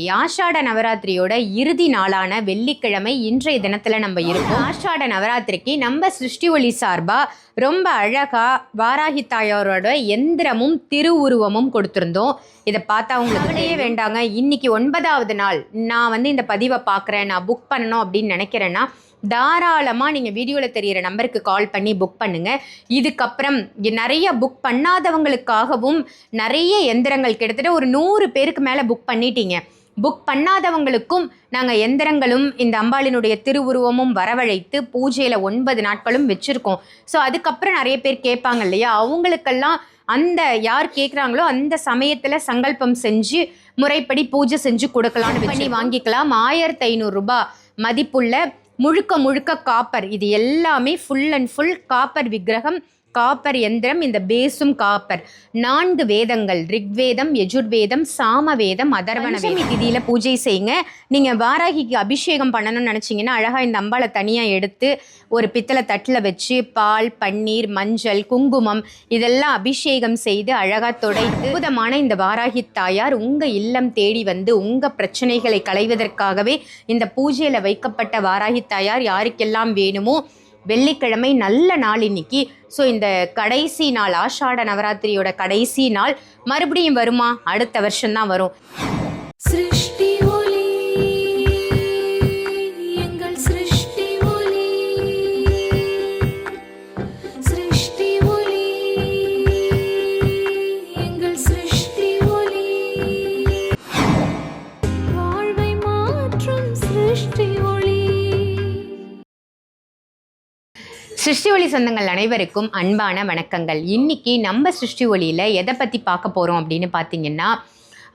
ஆஷாட நவராத்திரியோட இறுதி நாளான வெள்ளிக்கிழமை இன்றைய தினத்துல நம்ம இருக்கோம் ஆஷாட நவராத்திரிக்கு நம்ம சிருஷ்டி ஒளி சார்பா ரொம்ப அழகா வாராகி தாயாரோட எந்திரமும் திருவுருவமும் கொடுத்துருந்தோம். இதை பார்த்தா உங்களுக்கு கவலையே வேண்டாங்க. இன்னைக்கு ஒன்பதாவது நாள். நான் வந்து இந்த பதிவை பார்க்குறேன். நான் புக் பண்ணணும் அப்படின்னு நினைக்கிறேன்னா தாராளமாக நீங்கள் வீடியோவில் தெரிகிற நம்பருக்கு கால் பண்ணி புக் பண்ணுங்கள் இதுக்கப்புறம் நிறைய புக் பண்ணாதவங்களுக்காகவும் நிறைய எந்திரங்கள் கிட்டத்தட்ட ஒரு நூறு பேருக்கு மேலே புக் பண்ணிட்டீங்க. புக் பண்ணாதவங்களுக்கும் நாங்கள் எந்திரங்களும் இந்த அம்பாளினுடைய திருவுருவமும் வரவழைத்து பூஜையில் ஒன்பது நாட்களும் வச்சுருக்கோம். ஸோ அதுக்கப்புறம் நிறைய பேர் கேட்பாங்க இல்லையா? அவங்களுக்கெல்லாம் அந்த யார் கேட்குறாங்களோ அந்த சமயத்தில் சங்கல்பம் செஞ்சு முறைப்படி பூஜை செஞ்சு கொடுக்கலாம்னு பண்ணி வாங்கிக்கலாம். ஆயிரத்தி ஐநூறுரூபா மதிப்புள்ள முழுக்க முழுக்க காப்பர். இது எல்லாமே ஃபுல் அண்ட் ஃபுல் காப்பர் விக்கிரகம் காப்பர் எந்திரம் இந்த பேஸும் காப்பர். நான்கு வேதங்கள் ரிக்வேதம் யஜுர்வேதம் சாமவேதம் அதர்வண வேதம். திதியில பூஜை செய்யுங்க. நீங்க வாராகிக்கு அபிஷேகம் பண்ணணும்னு நினைச்சீங்கன்னா அழகா இந்த அம்பாளை தனியா எடுத்து ஒரு பித்தளை தட்டில் வச்சு பால் பன்னீர் மஞ்சள் குங்குமம் இதெல்லாம் அபிஷேகம் செய்து அழகா தொடைத்து அற்புதமான இந்த வாராகி தாயார் உங்க இல்லம் தேடி வந்து உங்க பிரச்சனைகளை களைவதற்காகவே இந்த பூஜையில வைக்கப்பட்ட வாராகி தாயார் யாருக்கெல்லாம் வேணுமோ வெள்ளிக்கிழமை நல்ல நாள் இன்னைக்கு. ஸோ இந்த கடைசி நாள் ஆஷாட நவராத்திரியோட கடைசி நாள் மறுபடியும் வருமா? அடுத்த வருஷம்தான் வரும். சிருஷ்டி ஒளி சொந்தங்கள் அனைவருக்கும் அன்பான வணக்கங்கள். இன்னைக்கு நம்ம சிருஷ்டி ஒளியில் எதை பற்றி பார்க்க போகிறோம் அப்படின்னு பார்த்தீங்கன்னா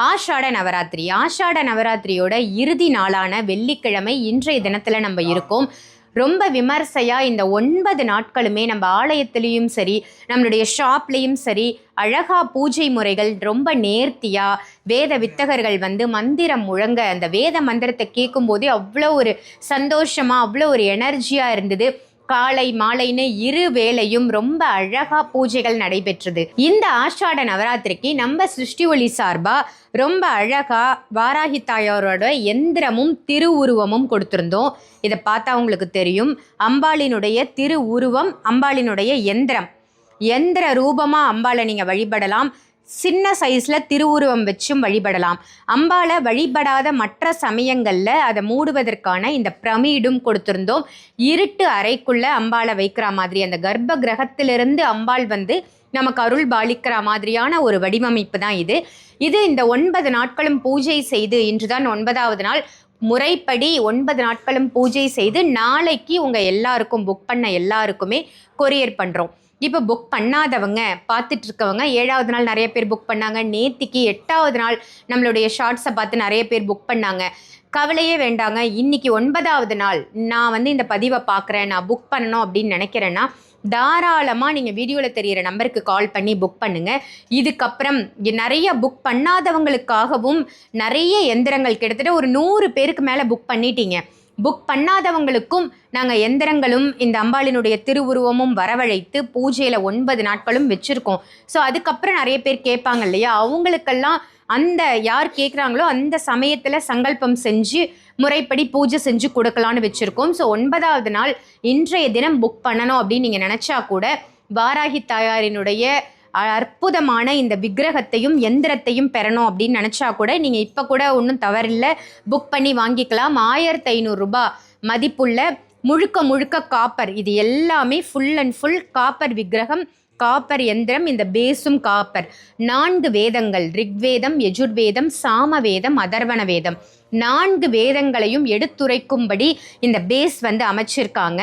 ஆஷாட நவராத்திரி. ஆஷாட நவராத்திரியோட இறுதி நாளான வெள்ளிக்கிழமை இன்றைய தினத்தில் நம்ம இருக்கோம். ரொம்ப விமர்சையாக இந்த ஒன்பது நாட்களுமே நம்ம ஆலயத்துலேயும் சரி நம்மளுடைய ஷாப்லேயும் சரி அழகாக பூஜை முறைகள் ரொம்ப நேர்த்தியாக வேத வித்தகர்கள் வந்து மந்திரம் முழங்க அந்த வேத மந்திரத்தை கேட்கும்போதே அவ்வளோ ஒரு சந்தோஷமாக அவ்வளோ ஒரு எனர்ஜியாக இருந்தது. காலை மாலைன்னு இரு வேளையும் ரொம்ப அழகா பூஜைகள் நடைபெற்றது. இந்த ஆஷாட நவராத்திரிக்கு நம்ம சிருஷ்டி ஒளி சார்பா ரொம்ப அழகா வாராகி தாயாரோட எந்திரமும் திருவுருவமும் கொடுத்திருந்தோம். இதை பார்த்தா உங்களுக்கு தெரியும். அம்பாளினுடைய திருவுருவம் அம்பாளினுடைய எந்திரம். எந்திர ரூபமா அம்பாளை நீங்க வழிபடலாம். சின்ன சைஸில் திருவுருவம் வச்சும் வழிபடலாம். அம்பாளை வழிபடாத மற்ற சமயங்களில் அதை மூடுவதற்கான இந்த பிரமீடும் கொடுத்துருந்தோம். இருட்டு அறைக்குள்ளே அம்பாளை வைக்கிற மாதிரி அந்த கர்ப்ப கிரகத்திலிருந்து அம்பாள் வந்து நமக்கு அருள் பாலிக்கிற மாதிரியான ஒரு வடிவமைப்பு தான் இது. இது இந்த ஒன்பது நாட்களும் பூஜை செய்து இன்றுதான் ஒன்பதாவது நாள். முறைப்படி ஒன்பது நாட்களும் பூஜை செய்து நாளைக்கு உங்கள் எல்லாருக்கும் புக் பண்ண எல்லாருக்குமே கொரியர் பண்ணுறோம் இப்போ புக் பண்ணாதவங்க பார்த்துட்டு இருக்கவங்க ஏழாவது நாள் நிறைய பேர் புக் பண்ணாங்க. நேத்திக்கு எட்டாவது நாள் நம்மளுடைய ஷார்ட்ஸை பார்த்து நிறைய பேர் புக் பண்ணாங்க. கவலையே வேண்டாங்க. இன்னைக்கு ஒன்பதாவது நாள். நான் வந்து இந்த பதிவை பார்க்குறேன். நான் புக் பண்ணணும் அப்படின்னு நினைக்கிறேன்னா தாராளமாக நீங்கள் வீடியோவில் தெரியிற நம்பருக்கு கால் பண்ணி புக் பண்ணுங்கள் இதுக்கப்புறம் நிறைய புக் பண்ணாதவங்களுக்காகவும் நிறைய எந்திரங்கள் கிட்டத்தட்ட ஒரு நூறு பேருக்கு மேலே புக் பண்ணிட்டீங்க. புக் பண்ணாதவங்களுக்கும் நாங்கள் எந்திரங்களும் இந்த அம்பாளினுடைய திருவுருவமும் வரவழைத்து பூஜையில் ஒன்பது நாட்களும் வச்சுருக்கோம். ஸோ அதுக்கப்புறம் நிறைய பேர் கேட்பாங்க இல்லையா? அவங்களுக்கெல்லாம் அந்த யார் கேட்குறாங்களோ அந்த சமயத்தில் சங்கல்பம் செஞ்சு முறைப்படி பூஜை செஞ்சு கொடுக்கலான்னு வச்சுருக்கோம். ஸோ ஒன்பதாவது நாள் இன்றைய தினம் புக் பண்ணணும் அப்படின்னு நீங்கள் நினச்சா கூட வாராகி தாயாரினுடைய அற்புதமான இந்த விக்கிரகத்தையும் எந்திரத்தையும் பெறணும் அப்படின்னு நினச்சா கூட நீங்கள் இப்போ கூட ஒன்றும் தவறில்லை. புக் பண்ணி வாங்கிக்கலாம். ஆயிரத்தி ஐநூறுரூபா மதிப்புள்ள முழுக்க முழுக்க காப்பர். இது எல்லாமே ஃபுல் அண்ட் ஃபுல் காப்பர் விக்கிரகம் காப்பர் எந்திரம் இந்த பேஸும் காப்பர். நான்கு வேதங்கள் ரிக்வேதம் யஜுர்வேதம் சாமவேதம் அதர்வண வேதம். நான்கு வேதங்களையும் எடுத்துரைக்கும்படி இந்த பேஸ் வந்து அமைச்சிருக்காங்க.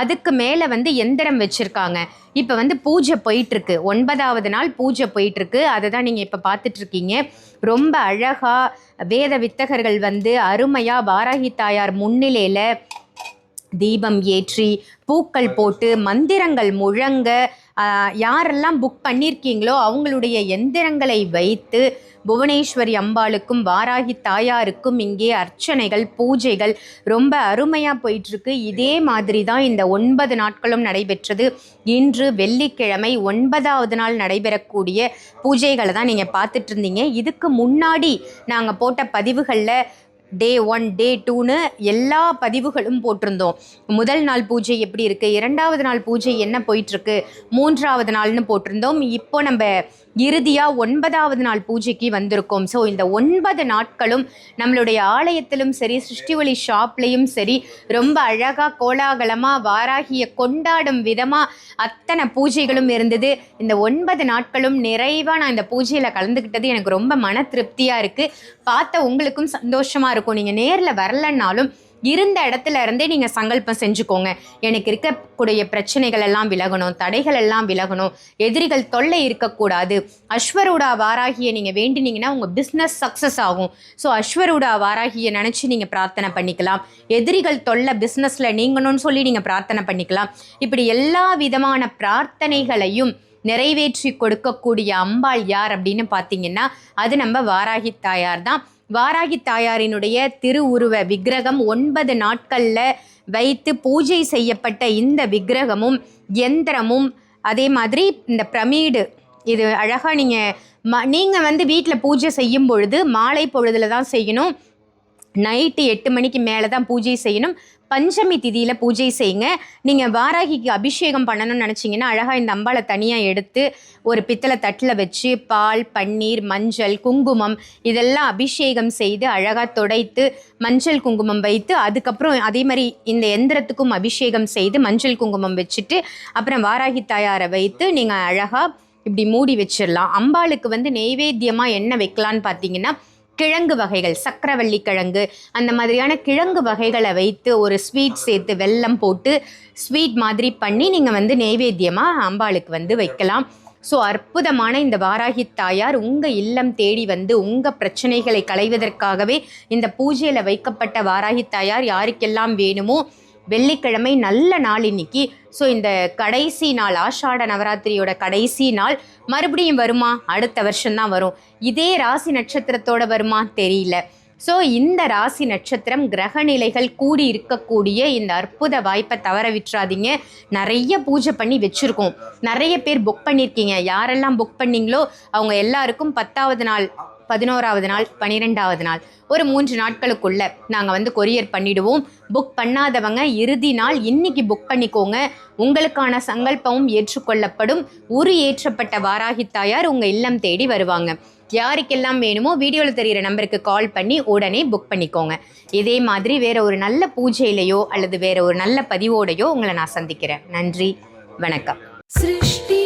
அதுக்கு மேலே வந்து எந்திரம் வச்சுருக்காங்க. இப்போ வந்து பூஜை போயிட்டுருக்கு. ஒன்பதாவது நாள் பூஜை போயிட்டுருக்கு. அதை தான் நீங்கள் இப்போ பார்த்துட்ருக்கீங்க ரொம்ப அழகாக வேத வித்தகர்கள் வந்து அருமையாக வாராகி தாயார் முன்னிலையில் தீபம் ஏற்றி பூக்கள் போட்டு மந்திரங்கள் முழங்க யாரெல்லாம் புக் பண்ணியிருக்கீங்களோ அவங்களுடைய எந்திரங்களை வைத்து புவனேஸ்வரி அம்பாளுக்கும் வாராகி தாயாருக்கும் இங்கே அர்ச்சனைகள் பூஜைகள் ரொம்ப அருமையாக போயிட்டுருக்கு. இதே மாதிரி தான் இந்த ஒன்பது நாட்களும் நடைபெற்றது. இன்று வெள்ளிக்கிழமை ஒன்பதாவது நாள் நடைபெறக்கூடிய பூஜைகளை தான் நீங்கள் பார்த்துட்டு இருந்தீங்க. இதுக்கு முன்னாடி நாங்கள் போட்ட பதிவுகளில் டே ஒன் டே டூன்னு எல்லா பதிவுகளும் போட்டிருந்தோம். முதல் நாள் பூஜை எப்படி இருக்குது இரண்டாவது நாள் பூஜை என்ன போயிட்டுருக்கு? மூன்றாவது நாள்னு போட்டிருந்தோம். இப்போ நம்ம இறுதியாக ஒன்பதாவது நாள் பூஜைக்கு வந்திருக்கோம். ஸோ இந்த ஒன்பது நாட்களும் நம்மளுடைய ஆலயத்திலும் சரி சிருஷ்டிவழி ஷாப்லேயும் சரி ரொம்ப அழகாக கோலாகலமாக வாராகிய கொண்டாடும் விதமாக அத்தனை பூஜைகளும் இருந்தது. இந்த ஒன்பது நாட்களும் நிறைவாக நான் இந்த பூஜையில் கலந்துக்கிட்டது எனக்கு ரொம்ப மன திருப்தியாக இருக்குது பார்த்த உங்களுக்கும் சந்தோஷமாக இருக்கும் நீங்கள் நேரில் வரலன்னாலும் இருந்த இடத்துல இருந்தே நீங்கள் சங்கல்பம் செஞ்சுக்கோங்க. எனக்கு இருக்கக்கூடிய பிரச்சனைகள் எல்லாம் விலகணும். தடைகள் எல்லாம் விலகணும். எதிரிகள் தொல்லை இருக்கக்கூடாது. அஸ்வரூடா வாராகியை நீங்கள் வேண்டினீங்கன்னா உங்கள் பிஸ்னஸ் சக்ஸஸ் ஆகும். ஸோ அஸ்வரூடா வாராகியை நினச்சி நீங்கள் பிரார்த்தனை பண்ணிக்கலாம். எதிரிகள் தொல்லை பிஸ்னஸில் நீங்கணும்னு சொல்லி நீங்கள் பிரார்த்தனை பண்ணிக்கலாம். இப்படி எல்லா விதமான பிரார்த்தனைகளையும் நிறைவேற்றி கொடுக்கக்கூடிய அம்பாள் யார் அப்படின்னு பார்த்தீங்கன்னா அது நம்ம வாராகி தாயார் தான். வாராகி தாயாரினுடைய திருவுருவ விக்கிரகம் ஒன்பது நாட்களில் வைத்து பூஜை செய்யப்பட்ட இந்த விக்கிரகமும் எந்திரமும் அதே மாதிரி இந்த பிரமீடு. இது அழகாக நீங்கள் ம நீங்கள் வந்து வீட்டில் பூஜை செய்யும் பொழுது மாலை பொழுதில் தான் செய்யணும். நைட்டு எட்டு மணிக்கு மேலே தான் பூஜை செய்யணும். பஞ்சமி திதியில் பூஜை செய்யுங்க. நீங்கள் வாராகிக்கு அபிஷேகம் பண்ணணும்னு நினச்சிங்கன்னா அழகாக இந்த அம்பாளை தனியாக எடுத்து ஒரு பித்தளை தட்டில் வச்சு பால் பன்னீர் மஞ்சள் குங்குமம் இதெல்லாம் அபிஷேகம் செய்து அழகாக துடைத்து மஞ்சள் குங்குமம் வைத்து அதுக்கப்புறம் அதே மாதிரி இந்த எந்திரத்துக்கும் அபிஷேகம் செய்து மஞ்சள் குங்குமம் வச்சுட்டு அப்புறம் வாராகி தாயாரை வைத்து நீங்கள் அழகாக இப்படி மூடி வச்சிடலாம். அம்பாளுக்கு வந்து நெய்வேத்தியமாக என்ன வைக்கலான்னு பார்த்தீங்கன்னா கிழங்கு வகைகள் சக்கரவள்ளி கிழங்கு அந்த மாதிரியான கிழங்கு வகைகளை வைத்து ஒரு ஸ்வீட் சேர்த்து வெல்லம் போட்டு ஸ்வீட் மாதிரி பண்ணி நீங்கள் வந்து நெய்வேத்தியமாக அம்பாளுக்கு வந்து வைக்கலாம். ஸோ அற்புதமான இந்த வாராகி தாயார் உங்கள் இல்லம் தேடி வந்து உங்கள் பிரச்சனைகளை களைவதற்காகவே இந்த பூஜையில் வைக்கப்பட்ட வாராகி தாயார் யாருக்கெல்லாம் வேணுமோ வெள்ளிக்கிழமை நல்ல நாள் இன்னைக்கு. ஸோ இந்த கடைசி நாள் ஆஷாட நவராத்திரியோட கடைசி நாள் மறுபடியும் வருமா? அடுத்த வருஷம்தான் வரும். இதே ராசி நட்சத்திரத்தோட வருமா? தெரியல. ஸோ இந்த ராசி நட்சத்திரம் கிரக நிலைகள் கூடி இருக்கக்கூடிய இந்த அற்புத வாய்ப்பை தவற விட்டுறாதீங்க. நிறைய பூஜை பண்ணி வச்சுருக்கோம். நிறைய பேர் புக் பண்ணியிருக்கீங்க யாரெல்லாம் புக் பண்ணீங்களோ அவங்க எல்லாருக்கும் பத்தாவது நாள் பதினோராவது நாள் பன்னிரெண்டாவது நாள். ஒரு மூன்று நாட்களுக்குள்ள நாங்கள் வந்து கொரியர் பண்ணிடுவோம். புக் பண்ணாதவங்க இறுதி நாள் இன்னைக்கு புக் பண்ணிக்கோங்க. உங்களுக்கான சங்கல்பமும் ஏற்றுக்கொள்ளப்படும். உரு ஏற்றப்பட்ட வாராகி தாயார் உங்கள் இல்லம் தேடி வருவாங்க. யாருக்கெல்லாம் வேணுமோ வீடியோவில் தெரிகிற நம்பருக்கு கால் பண்ணி உடனே புக் பண்ணிக்கோங்க. இதே மாதிரி வேற ஒரு நல்ல பூஜையிலையோ அல்லது வேற ஒரு நல்ல பதிவோடையோ உங்களை நான் சந்திக்கிறேன். நன்றி. வணக்கம். சிருஷ்டி